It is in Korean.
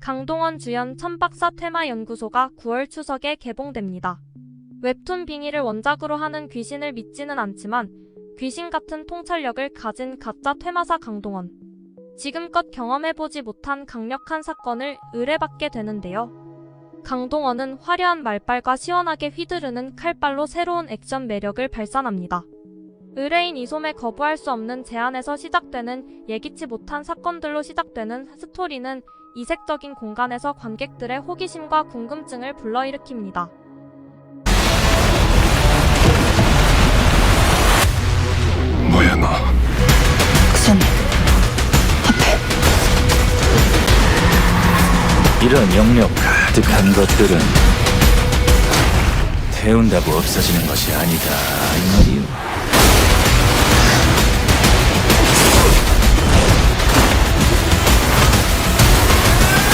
강동원 주연 천박사 테마연구소가 9월 추석에 개봉됩니다. 웹툰 빙의를 원작으로 하는 귀신을 믿지는 않지만 귀신 같은 통찰력을 가진 가짜 퇴마사 강동원. 지금껏 경험해보지 못한 강력한 사건을 의뢰받게 되는데요. 강동원은 화려한 말발과 시원하게 휘두르는 칼발로 새로운 액션 매력을 발산합니다. 의뢰인 이솜에 거부할 수 없는 제안에서 시작되는 예기치 못한 사건들로 시작되는 스토리는 이색적인 공간에서 관객들의 호기심과 궁금증을 불러일으킵니다. 뭐야 너? 박사님, 앞에 이런 영역 가득한 것들은 태운다고 없어지는 것이 아니다 이 말이오